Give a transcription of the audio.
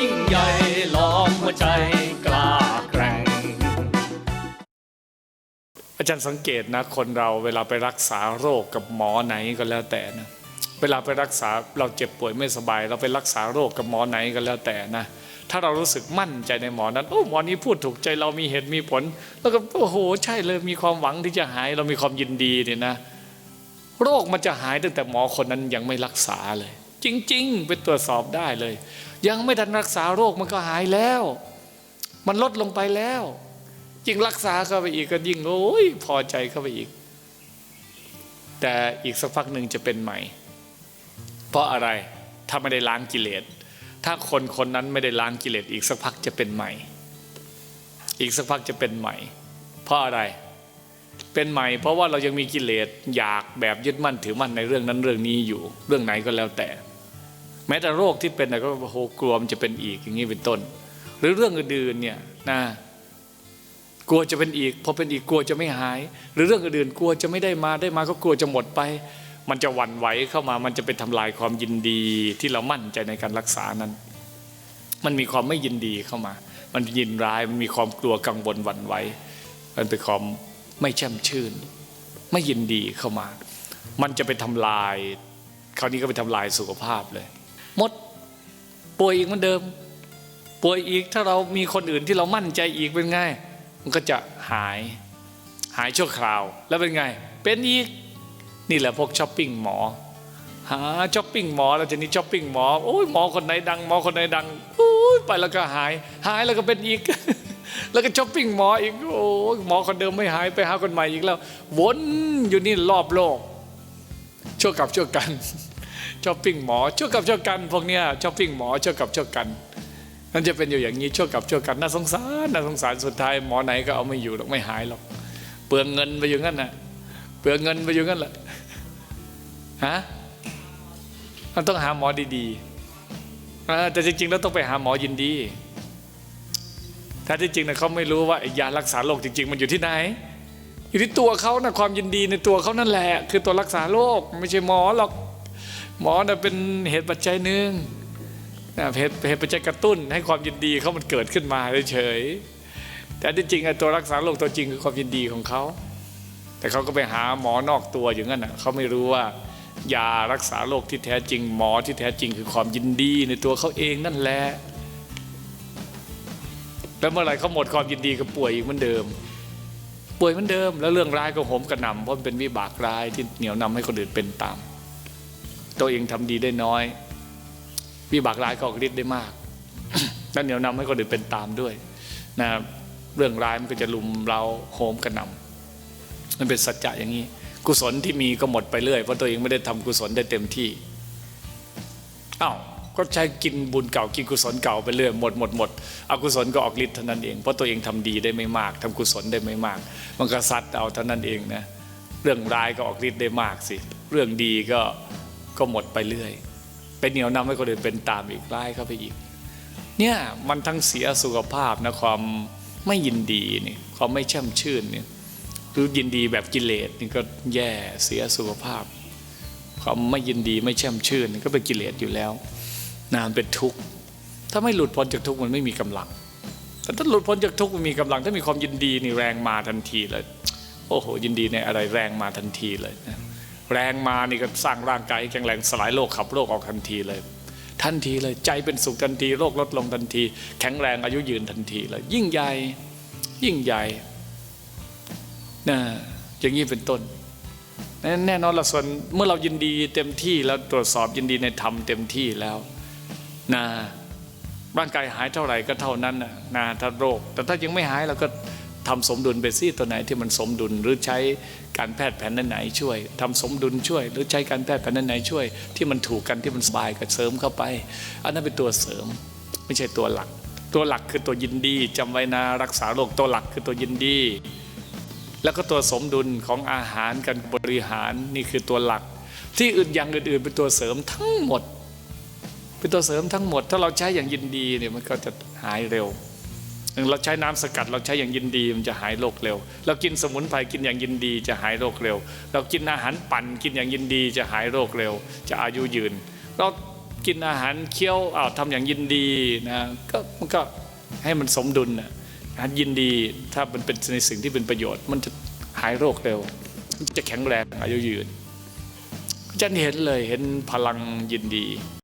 ยิ่งใหญ่ล้อมหัวใจกล้าแกร่ง อาจารย์สังเกตนะ คนเราเวลาไปรักษาโรคกับหมอไหนก็แล้วแต่นะ เวลาไปรักษาเราเจ็บป่วยไม่สบาย เราไปรักษาโรคกับหมอไหนก็แล้วแต่นะถ้าเรารู้สึกมั่นใจในหมอนั้น โอ้หมอนี้พูดถูกใจเรามีเหตุมีผล แล้วก็โอ้โหใช่เลยมีความหวังที่จะหายเรามีความยินดีเนี่ยนะ โรคมันจะหายตั้งแต่หมอคนนั้นยังไม่รักษาเลย จริง ๆ ไปตรวจสอบได้เลย ยังไม่ทันรักษาโรคมันก็หายแล้ว มันลดลงไปแล้วยิ่งรักษาเข้าไปอีกก็ยิ่งโอ้ยพอใจเข้าไปอีก แต่อีกสักพักหนึ่งจะเป็นใหม่ เพราะอะไรถ้าไม่ได้ล้างกิเลสถ้าคนคนนั้นไม่ได้ล้างกิเลสอีกสักพักจะเป็นใหม่ อีกสักพักจะเป็นใหม่ เพราะอะไรเป็นใหม่ เพราะว่าเรายังมีกิเลสอยากแบบยึดมั่นถือมั่นในเรื่องนั้นเรื่องนี้อยู่ เรื่องไหนก็แล้วแต่ แม้แต่โรคที่เป็นนะก็โหกลัวมันจะเป็นอีกอย่างนี้เป็นต้น หรือเรื่องอื่นๆเนี่ยนะกลัวจะเป็นอีกพอเป็นอีกกลัวจะไม่หาย หรือเรื่องอื่นๆกลัวจะไม่ได้มาได้มาก็กลัวจะหมดไป มันจะหวั่นไหวเข้ามามันจะไปทำลายความยินดีที่เรามั่นใจในการรักษานั้น มันมีความไม่ยินดีเข้ามา มันยินร้ายมันมีความกลัวกังวลหวั่นไหวมันเป็นความไม่แช่มชื่น ไม่ยินดีเข้ามา มันจะไปทำลาย คราวนี้ก็ไปทำลายสุขภาพเลย มดป่วยอีกเหมือนเดิม ป่วยอีกถ้าเรามีคนอื่นที่เรามั่นใจอีกเป็นไง มันก็จะหายหายชั่วคราวแล้วเป็นไง เป็นอีกนี่แหละพวกช้อปปิ้งหมอหาช้อปปิ้งหมอแล้วทีนี้ช้อปปิ้งหมอโอ้ยหมอคนไหนดังหมอคนไหนดังโอ้ยไปแล้วก็หายหายแล้วก็เป็นอีก แล้วก็ช้อปปิ้งหมออีกโอ้ยหมอคนเดิมไม่หายไปหาคนใหม่อีกแล้ว วนอยู่นี่รอบโลกชั่วกับชั่วกัน ช้อปปิ้งหมอชั่วกับชั่วกันพวกเนี้ยช้อปปิ้งหมอชั่วกับชั่วกันนั่นจะเป็นอยู่อย่างนี้ชั่วกับชั่วกันน่าสงสารน่าสงสารสุดท้ายหมอไหนก็เอาไม่อยู่หรอกไม่หายหรอกเปลืองเงินไปอยู่งนั้นน่ะเปลืองเงินไปอยู่งนั้นแหละฮะมันต้องหาหมอดีๆแต่จริงๆแล้วต้องไปหาหมอยินดีถ้าที่จริงนะเขาไม่รู้ว่าไอ้ยารักษาโรคจริง ๆ มันอยู่ที่ไหน อยู่ที่ตัวเขานะความยินดีในตัวเขานั่นแหละ คือตัวรักษาโรคไม่ใช่หมอหรอก หมอน่ะเป็นเหตุปัจจัยหนึ่งนะเหตุเหตุปัจจัยกระตุ้น ให้ความยินดีเขามันเกิดขึ้นมาเฉยๆแต่ที่จริงตัวรักษาโรคตัวจริงคือความยินดีของเขาแต่เขาก็ไปหาหมอนอกตัวอย่างนั้นน่ะเขาไม่รู้ว่ายารักษาโรคที่แท้จริง หมอที่แท้จริงคือความยินดีในตัวเขาเองนั่นแหละแล้วเมื่อไหร่เขาหมดความยินดีก็ป่วยอีกเหมือนเดิม ป่วยเหมือนเดิม แล้วเรื่องร้ายก็โหมกระหน่ำเพราะเป็นวิบากร้ายที่เหนี่ยวนำให้คนอื่นเป็นตาม ตัวเองทำดีได้น้อยวิบากร้ายก็ออกฤทธิ์ได้มากนั่นเหนียวนำให้คนอื่นเป็นตามด้วยนะเรื่องร้ายมันก็จะลุมเราโหมกระหน่ำมันเป็นสัจจะอย่างนี้ กุศลที่มีก็หมดไปเรื่อยเพราะตัวเองไม่ได้ทำกุศลได้เต็มที่อ้าวก็ใช้กินบุญเก่ากินกุศลเก่าไปเรื่อยหมดหมดหมดอกุศลก็ออกฤทธิ์เท่านั้นเองเพราะตัวเองทำดีได้ไม่มากทำกุศลได้ไม่มาก มันก็ซัดเอาเท่านั้นเองนะเรื่องร้ายก็ออกฤทธิ์ได้มากสิ เรื่องดีก็ ก็หมดไปเรื่อย เป็นเหนียวนำให้คนอื่นเป็นตามอีกร้ายเข้าไปอีก เนี่ยมันทั้งเสียสุขภาพนะความไม่ยินดีนี่ความไม่แช่มชื่นเนี่ยหรือยินดีแบบกิเลสนี่ก็แย่เสียสุขภาพ ความไม่ยินดีไม่แช่มชื่นนี่ก็เป็นกิเลสอยู่แล้วนะมันเป็นทุกข์ถ้าไม่หลุดพ้นจากทุกข์มันไม่มีกำลัง แต่ถ้าหลุดพ้นจากทุกข์มันมีกำลัง ถ้ามีความยินดีนี่แรงมาทันทีเลย โอ้โห ยินดีในอะไรแรงมาทันทีเลยนะ แรงมานี่ก็สร้างร่างกายแข็งแรงสลายโรคขับโรคออกทันทีเลย ทันทีเลยใจเป็นสุขทันทีโรคลดลงทันที แข็งแรงอายุยืนทันทีเลย ยิ่งใหญ่ยิ่งใหญ่นะอย่างนี้เป็นต้นแน่นอนละส่วนเมื่อเรายินดีเต็มที่แล้วตรวจสอบยินดีในธรรมเต็มที่แล้วนะร่างกายหายเท่าไหร่ก็เท่านั้นนะนะถ้าโรค แต่ถ้ายังไม่หายเราก็ทำสมดุลไปสิตัวไหนที่มันสมดุลหรือใช้ การแพทย์แผนไหนๆช่วยทำสมดุลช่วย หรือใช้การแพทย์แผนไหนๆช่วย ที่มันถูกกันที่มันสบายก็เสริมเข้าไป อันนั้นเป็นตัวเสริม ไม่ใช่ตัวหลัก ตัวหลักคือตัวยินดีจำไว้นะรักษาโรคตัวหลักคือตัวยินดี แล้วก็ตัวสมดุลของอาหารการบริหารนี่คือตัวหลัก ที่อื่นอย่างอื่นๆเป็นตัวเสริมทั้งหมด เป็นตัวเสริมทั้งหมด ถ้าเราใช้อย่างยินดีเนี่ยมันก็จะหายเร็ว เราใช้น้ำสกัดเราใช้อย่างยินดีมันจะหายโรคเร็ว เรากินสมุนไพรกินอย่างยินดีจะหายโรคเร็ว เรากินอาหารปั่นกินอย่างยินดีจะหายโรคเร็ว จะอายุยืน เรากินอาหารเคี้ยวอ้าวทำอย่างยินดีนะก็มันก็ให้มันสมดุลนะยินดีถ้ามันเป็นในสิ่งที่เป็นประโยชน์ มันจะหายโรคเร็ว จะแข็งแรงอายุยืนจารย์เห็นเลยเห็นพลังยินดี